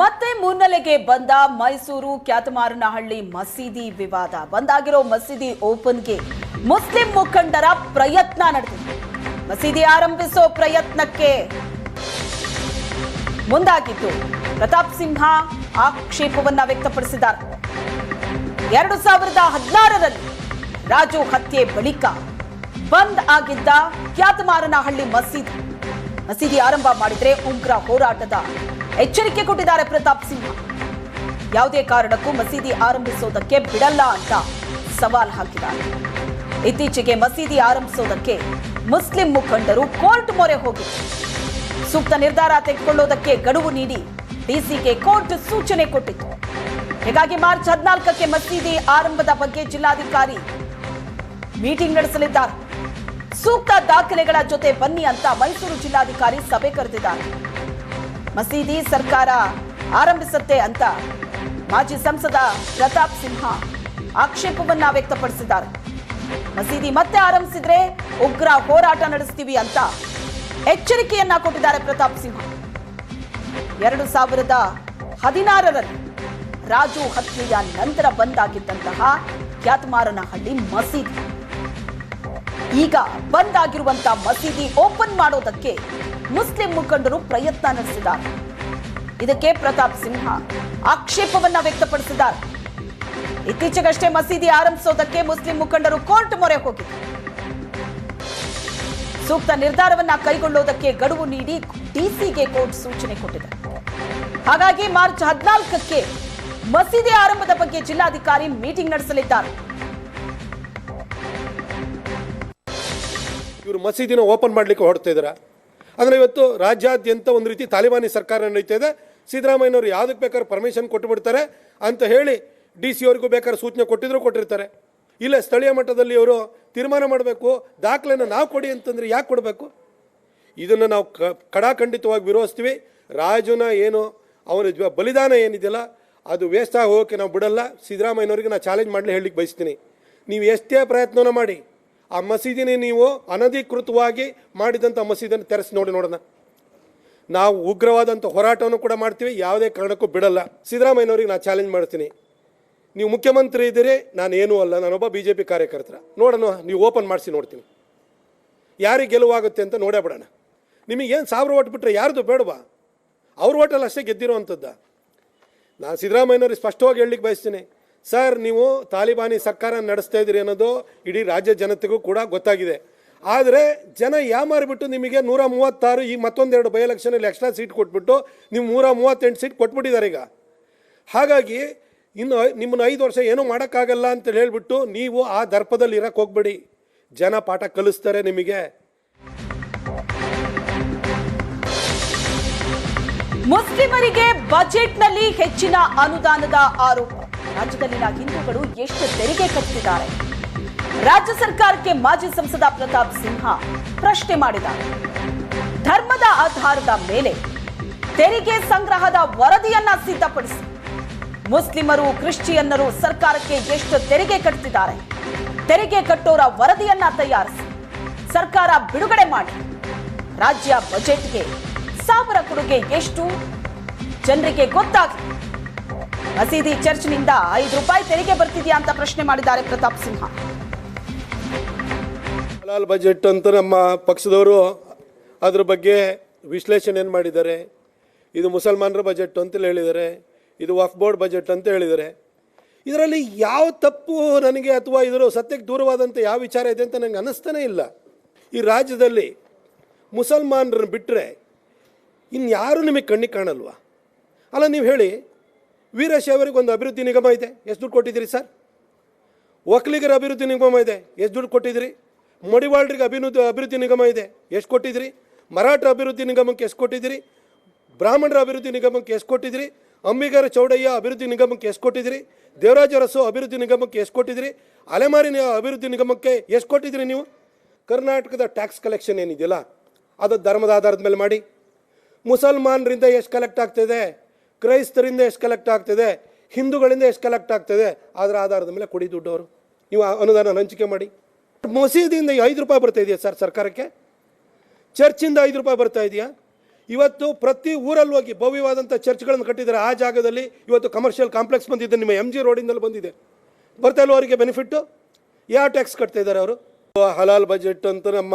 ಮತ್ತೆ ಮುನ್ನೆಲೆಗೆ ಬಂದ ಮೈಸೂರು ಕ್ಯಾತಮಾರನಹಳ್ಳಿ ಮಸೀದಿ ವಿವಾದ. ಬಂದಾಗಿರೋ ಮಸೀದಿ ಓಪನ್ಗೆ ಮುಸ್ಲಿಂ ಮುಖಂಡರ ಪ್ರಯತ್ನ ನಡೆದಿದೆ. ಮಸೀದಿ ಆರಂಭಿಸೋ ಪ್ರಯತ್ನಕ್ಕೆ ಮುಂದಾಗಿದ್ದು, ಪ್ರತಾಪ್ ಸಿಂಹ ಆಕ್ಷೇಪವನ್ನ ವ್ಯಕ್ತಪಡಿಸಿದ್ದಾರೆ. ಎರಡು ಸಾವಿರದ ಹದಿನಾರರಲ್ಲಿ ರಾಜು ಹತ್ಯೆ ಬಳಿಕ ಬಂದ್ ಆಗಿದ್ದ ಕ್ಯಾತಮಾರನಹಳ್ಳಿ ಮಸೀದಿ. ಮಸೀದಿ ಆರಂಭ ಮಾಡಿದ್ರೆ ಉಗ್ರ ಹೋರಾಟದ ಎಚ್ಚರಿಕೆ ಕೊಟ್ಟಿದ್ದಾರೆ ಪ್ರತಾಪ್ ಸಿಂಹ ಯಾವುದೇ ಕಾರಣಕ್ಕೂ ಮಸೀದಿ ಆರಂಭಿಸೋದಕ್ಕೆ ಬಿಡಲ್ಲ ಅಂತ ಸವಾಲ್ ಹಾಕಿದ್ದಾರೆ. ಇತ್ತೀಚೆಗೆ ಮಸೀದಿ ಆರಂಭಿಸೋದಕ್ಕೆ ಮುಸ್ಲಿಂ ಮುಖಂಡರು ಕೋರ್ಟ್ ಮೊರೆ ಹೋಗಿ. ಸೂಕ್ತ ನಿರ್ಧಾರ ತೆಗೆದುಕೊಳ್ಳೋದಕ್ಕೆ ಗಡುವು ನೀಡಿ ಡಿಸಿಗೆ ಕೋರ್ಟ್ ಸೂಚನೆ ಕೊಟ್ಟಿತ್ತು. ಹೀಗಾಗಿ ಮಾರ್ಚ್ ಹದಿನಾಲ್ಕಕ್ಕೆ ಮಸೀದಿ ಆರಂಭದ ಬಗ್ಗೆ ಜಿಲ್ಲಾಧಿಕಾರಿ ಮೀಟಿಂಗ್ ನಡೆಸಲಿದ್ದಾರೆ. ಸೂಕ್ತ ದಾಖಲೆಗಳ ಜೊತೆ ಬನ್ನಿ ಅಂತ ಮೈಸೂರು ಜಿಲ್ಲಾಧಿಕಾರಿ ಸಭೆ ಕರೆದಿದ್ದಾರೆ. ಮಸೀದಿ ಸರ್ಕಾರ ಆರಂಭಿಸುತ್ತೆ ಅಂತ ಮಾಜಿ ಸಂಸದ ಪ್ರತಾಪ್ ಸಿಂಹ ಆಕ್ಷೇಪವನ್ನ ವ್ಯಕ್ತಪಡಿಸಿದ್ದಾರೆ. ಮಸೀದಿ ಮತ್ತೆ ಆರಂಭಿಸಿದ್ರೆ ಉಗ್ರ ಹೋರಾಟ ನಡೆಸ್ತೀವಿ ಅಂತ ಎಚ್ಚರಿಕೆಯನ್ನ ಕೊಟ್ಟಿದ್ದಾರೆ ಪ್ರತಾಪ್ ಸಿಂಹ. ಎರಡು ಸಾವಿರದ ಹದಿನಾರರಲ್ಲಿ ರಾಜು ಹತ್ಯೆಯ ನಂತರ ಬಂದಾಗಿದ್ದಂತಹ ಖ್ಯಾತಮಾರನಹಳ್ಳಿ ಮಸೀದಿ. ಈಗ ಬಂದ್ ಆಗಿರುವಂತಹ ಮಸೀದಿ ಓಪನ್ ಮಾಡೋದಕ್ಕೆ ಮುಸ್ಲಿಂ ಮುಖಂಡರು ಪ್ರಯತ್ನ ನಡೆಸಿದ್ದಾರೆ. ಇದಕ್ಕೆ ಪ್ರತಾಪ್ ಸಿಂಹ ಆಕ್ಷೇಪವನ್ನ ವ್ಯಕ್ತಪಡಿಸಿದ್ದಾರೆ. ಇತ್ತೀಚೆಗಷ್ಟೇ ಮಸೀದಿ ಆರಂಭಿಸೋದಕ್ಕೆ ಮುಸ್ಲಿಂ ಮುಖಂಡರು ಕೋರ್ಟ್ ಮೊರೆ ಹೋಗಿದ್ದಾರೆ. ಸೂಕ್ತ ನಿರ್ಧಾರವನ್ನ ಕೈಗೊಳ್ಳುವುದಕ್ಕೆ ಗಡುವು ನೀಡಿ ಡಿಸಿಗೆ ಕೋರ್ಟ್ ಸೂಚನೆ ಕೊಟ್ಟಿದೆ. ಹಾಗಾಗಿ ಮಾರ್ಚ್ ಹದಿನಾಲ್ಕಕ್ಕೆ ಮಸೀದಿ ಆರಂಭದ ಬಗ್ಗೆ ಜಿಲ್ಲಾಧಿಕಾರಿ ಮೀಟಿಂಗ್ ನಡೆಸಲಿದ್ದಾರೆ. ಇವರು ಮಸೀದಿನ ಓಪನ್ ಮಾಡಲಿಕ್ಕೆ ಹೊರಡ್ತಾ ಇದ್ದಾರೆ ಅಂದರೆ ಇವತ್ತು ರಾಜ್ಯಾದ್ಯಂತ ಒಂದು ರೀತಿ ತಾಲಿಬಾನಿ ಸರ್ಕಾರ ನಡೀತಾ ಇದೆ. ಸಿದ್ದರಾಮಯ್ಯನವರು ಯಾವುದಕ್ಕೆ ಬೇಕಾದ್ರೆ ಪರ್ಮಿಷನ್ ಕೊಟ್ಟು ಬಿಡ್ತಾರೆ ಅಂತ ಹೇಳಿ ಡಿ ಸಿ ಅವರಿಗೂ ಬೇಕಾದ್ರೆ ಸೂಚನೆ ಕೊಟ್ಟಿದ್ರು ಕೊಟ್ಟಿರ್ತಾರೆ. ಇಲ್ಲ ಸ್ಥಳೀಯ ಮಟ್ಟದಲ್ಲಿ ಅವರು ತೀರ್ಮಾನ ಮಾಡಬೇಕು, ದಾಖಲೆನ ನಾವು ಕೊಡಿ ಅಂತಂದರೆ ಯಾಕೆ ಕೊಡಬೇಕು? ಇದನ್ನು ನಾವು ಕ ಕಡಾಖಂಡಿತವಾಗಿ ವಿರೋಧಿಸ್ತೀವಿ. ರಾಜನ ಏನು, ಅವನ ಬಲಿದಾನ ಏನಿದೆಯಲ್ಲ, ಅದು ವೇಸ್ಟ್ ಆಗಿ ಹೋಗೋಕ್ಕೆ ನಾವು ಬಿಡಲ್ಲ. ಸಿದ್ದರಾಮಯ್ಯನವರಿಗೆ ನಾನು ಚಾಲೆಂಜ್ ಮಾಡಲಿ ಹೇಳಲಿಕ್ಕೆ ಬಯಸ್ತೀನಿ. ನೀವು ಎಷ್ಟೇ ಪ್ರಯತ್ನವನ್ನು ಮಾಡಿ ಆ ಮಸೀದಿನೇ ನೀವು ಅನಧಿಕೃತವಾಗಿ ಮಾಡಿದಂಥ ಮಸೀದಿಯನ್ನು ತೆರೆಸಿ ನೋಡಿ ನೋಡೋಣ. ನಾವು ಉಗ್ರವಾದಂಥ ಹೋರಾಟವನ್ನು ಕೂಡ ಮಾಡ್ತೀವಿ, ಯಾವುದೇ ಕಾರಣಕ್ಕೂ ಬಿಡಲ್ಲ. ಸಿದ್ದರಾಮಯ್ಯನವರಿಗೆ ನಾನು ಚಾಲೆಂಜ್ ಮಾಡ್ತೀನಿ. ನೀವು ಮುಖ್ಯಮಂತ್ರಿ ಇದ್ದೀರಿ, ನಾನು ಏನೂ ಅಲ್ಲ ನಾನೊಬ್ಬ ಬಿ ಜೆ ಪಿ ಕಾರ್ಯಕರ್ತರ. ನೋಡೋಣ, ನೀವು ಓಪನ್ ಮಾಡಿಸಿ ನೋಡ್ತೀನಿ. ಯಾರಿಗೆ ಗೆಲುವಾಗುತ್ತೆ ಅಂತ ನೋಡೇ ಬಿಡೋಣ. ನಿಮಗೇನು ಸಾವಿರ ಓಟ್ ಬಿಟ್ಟರೆ ಯಾರ್ದು ಬೇಡವಾ? ಅವ್ರ ಓಟಲ್ಲಿ ಅಷ್ಟೇ ಗೆದ್ದಿರೋವಂಥದ್ದು ನಾನು ಸಿದ್ದರಾಮಯ್ಯನವ್ರಿಗೆ ಸ್ಪಷ್ಟವಾಗಿ ಹೇಳಲಿಕ್ಕೆ ಬಯಸ್ತೀನಿ. ಸರ್, ನೀವು ತಾಲಿಬಾನಿ ಸರ್ಕಾರ ನಡೆಸ್ತಾ ಇದ್ದೀರಿ ಅನ್ನೋದು ಇಡೀ ರಾಜ್ಯ ಜನತೆಗೂ ಕೂಡ ಗೊತ್ತಾಗಿದೆ. ಆದರೆ ಜನ ಯಾಮಾರಿಬಿಟ್ಟು ನಿಮಗೆ ನೂರ ಮೂವತ್ತಾರು ಈಗ ಮತ್ತೊಂದೆರಡು ಬೈ ಎಲೆಕ್ಷನಲ್ಲಿ ಎಕ್ಸ್ಟ್ರಾ ಸೀಟ್ ಕೊಟ್ಬಿಟ್ಟು ನೀವು ನೂರ ಮೂವತ್ತೆಂಟು ಸೀಟ್ ಕೊಟ್ಬಿಟ್ಟಿದ್ದಾರೆ ಈಗ. ಹಾಗಾಗಿ ಇನ್ನು ನಿಮ್ಮನ್ನು ಐದು ವರ್ಷ ಏನೂ ಮಾಡೋಕ್ಕಾಗಲ್ಲ ಅಂತ ಹೇಳಿಬಿಟ್ಟು ನೀವು ಆ ದರ್ಪದಲ್ಲಿ ಇರೋಕ್ಕೆ ಹೋಗ್ಬೇಡಿ. ಜನ ಪಾಠ ಕಲಿಸ್ತಾರೆ ನಿಮಗೆ. ಮುಸ್ಲಿಮರಿಗೆ ಬಜೆಟ್ನಲ್ಲಿ ಹೆಚ್ಚಿನ ಅನುದಾನದ ಆರೋಪ. ರಾಜ್ಯದಲ್ಲಿನ ಹಿಂದೂಗಳು ಎಷ್ಟು ತೆರಿಗೆ ಕಟ್ಟಿದ್ದಾರೆ ರಾಜ್ಯ ಸರ್ಕಾರಕ್ಕೆ ಮಾಜಿ ಸಂಸದ ಪ್ರತಾಪ್ ಸಿಂಹ ಪ್ರಶ್ನೆ ಮಾಡಿದ್ದಾರೆ. ಧರ್ಮದ ಆಧಾರದ ಮೇಲೆ ತೆರಿಗೆ ಸಂಗ್ರಹದ ವರದಿಯನ್ನ ಸಿದ್ಧಪಡಿಸಿ ಮುಸ್ಲಿಮರು ಕ್ರಿಶ್ಚಿಯನ್ನರು ಸರ್ಕಾರಕ್ಕೆ ಎಷ್ಟು ತೆರಿಗೆ ಕಟ್ತಿದ್ದಾರೆ? ತೆರಿಗೆ ಕಟ್ಟೋರ ವರದಿಯನ್ನ ತಯಾರಿಸಿ ಸರ್ಕಾರ ಬಿಡುಗಡೆ ಮಾಡಿ ರಾಜ್ಯ ಬಜೆಟ್ಗೆ ಸಾವಿರ ಕೊಡುಗೆ ಎಷ್ಟು? ಜನರಿಗೆ ಗೊತ್ತಾಗಲಿ. ಮಸೀದಿ ಚರ್ಚ್ನಿಂದ ಐದು ರೂಪಾಯಿ ತೆರಿಗೆ ಬರ್ತಿದೆಯಾ ಅಂತ ಪ್ರಶ್ನೆ ಮಾಡಿದ್ದಾರೆ ಪ್ರತಾಪ್ ಸಿಂಹ. ಹಲಾಲ್ ಬಜೆಟ್ ಅಂತ ನಮ್ಮ ಪಕ್ಷದವರು ಅದ್ರ ಬಗ್ಗೆ ವಿಶ್ಲೇಷಣೆ ಏನು ಮಾಡಿದ್ದಾರೆ? ಇದು ಮುಸಲ್ಮಾನರ ಬಜೆಟ್ ಅಂತ ಹೇಳಿದ್ದಾರೆ, ಇದು ವಫ್ ಬೋರ್ಡ್ ಬಜೆಟ್ ಅಂತ ಹೇಳಿದ್ದಾರೆ. ಇದರಲ್ಲಿ ಯಾವ ತಪ್ಪು ನನಗೆ ಅಥವಾ ಇದರ ಸತ್ಯಕ್ಕೆ ದೂರವಾದಂಥ ಯಾವ ವಿಚಾರ ಇದೆ ಅಂತ ನನಗೆ ಅನ್ನಿಸ್ತಾನೆ ಇಲ್ಲ. ಈ ರಾಜ್ಯದಲ್ಲಿ ಮುಸಲ್ಮಾನರನ್ನು ಬಿಟ್ಟರೆ ಇನ್ಯಾರೂ ನಿಮಗೆ ಕಣ್ಣಿಗೆ ಕಾಣಲ್ವಾ? ಅಲ್ಲ, ನೀವು ಹೇಳಿ ವೀರಶೈವರಿಗೆ ಒಂದು ಅಭಿವೃದ್ಧಿ ನಿಗಮ ಇದೆ. ಎಷ್ಟು ದುಡ್ಡು ಕೊಟ್ಟಿದ್ದೀರಿ ಸರ್? ಒಕ್ಕಲಿಗರ ಅಭಿವೃದ್ಧಿ ನಿಗಮ ಇದೆ. ಎಷ್ಟು ದುಡ್ಡು ಕೊಟ್ಟಿದ್ದೀರಿ? ಮಡಿವಾಳರಿಗೆ ಅಭಿವೃದ್ಧಿ ಅಭಿವೃದ್ಧಿ ನಿಗಮ ಇದೆ. ಎಷ್ಟು ಕೊಟ್ಟಿದ್ದೀರಿ? ಮರಾಠ ಅಭಿವೃದ್ಧಿ ನಿಗಮಕ್ಕೆ ಎಷ್ಟು ಕೊಟ್ಟಿದ್ದೀರಿ? ಬ್ರಾಹ್ಮಣರ ಅಭಿವೃದ್ಧಿ ನಿಗಮಕ್ಕೆ ಎಷ್ಟು ಕೊಟ್ಟಿದ್ದೀರಿ? ಅಂಬಿಗರ ಚೌಡಯ್ಯ ಅಭಿವೃದ್ಧಿ ನಿಗಮಕ್ಕೆ ಎಷ್ಟು ಕೊಟ್ಟಿದ್ದೀರಿ? ದೇವರಾಜ ಅರಸು ಅಭಿವೃದ್ಧಿ ನಿಗಮಕ್ಕೆ ಎಷ್ಟು ಕೊಟ್ಟಿದ್ದೀರಿ? ಅಲೆಮಾರಿನ ಅಭಿವೃದ್ಧಿ ನಿಗಮಕ್ಕೆ ಎಷ್ಟು ಕೊಟ್ಟಿದ್ದೀರಿ ನೀವು? ಕರ್ನಾಟಕದ ಟ್ಯಾಕ್ಸ್ ಕಲೆಕ್ಷನ್ ಏನಿದೆಯಲ್ಲ, ಅದು ಧರ್ಮದ ಆಧಾರದ ಮೇಲೆ ಮಾಡಿ. ಮುಸಲ್ಮಾನರಿಂದ ಎಷ್ಟು ಕಲೆಕ್ಟ್ ಆಗ್ತಿದೆ? ಕ್ರೈಸ್ತರಿಂದ ಎಷ್ಟು ಕಲೆಕ್ಟ್ ಆಗ್ತದೆ? ಹಿಂದೂಗಳಿಂದ ಎಷ್ಟು ಕಲೆಕ್ಟ್ ಆಗ್ತದೆ? ಅದರ ಆಧಾರದ ಮೇಲೆ ಕೊಡಿ ದುಡ್ಡು ಅವರು ನೀವು ಅನುದಾನ ಹಂಚಿಕೆ ಮಾಡಿ. ಮಸೀದಿಯಿಂದ ಐದು ರೂಪಾಯಿ ಬರ್ತಾ ಇದೆಯಾ ಸರ್ ಸರ್ಕಾರಕ್ಕೆ? ಚರ್ಚಿಂದ ಐದು ರೂಪಾಯಿ ಬರ್ತಾ ಇದೆಯಾ? ಇವತ್ತು ಪ್ರತಿ ಊರಲ್ಲಿ ಹೋಗಿ ಭವ್ಯವಾದಂಥ ಚರ್ಚ್ಗಳನ್ನು ಕಟ್ಟಿದ್ದಾರೆ. ಆ ಜಾಗದಲ್ಲಿ ಇವತ್ತು ಕಮರ್ಷಿಯಲ್ ಕಾಂಪ್ಲೆಕ್ಸ್ ಬಂದಿದೆ. ನಿಮ್ಮ ಎಂ ಜಿ ರೋಡಿನಲ್ಲಿ ಬಂದಿದೆ. ಬರ್ತಾ ಇಲ್ಲ ಅವರಿಗೆ ಬೆನಿಫಿಟ್ಟು ಯಾವ ಟ್ಯಾಕ್ಸ್ ಕಟ್ತಾ ಇದ್ದಾರೆ ಅವರು? ಹಲಾಲ್ ಬಜೆಟ್ ಅಂತ ನಮ್ಮ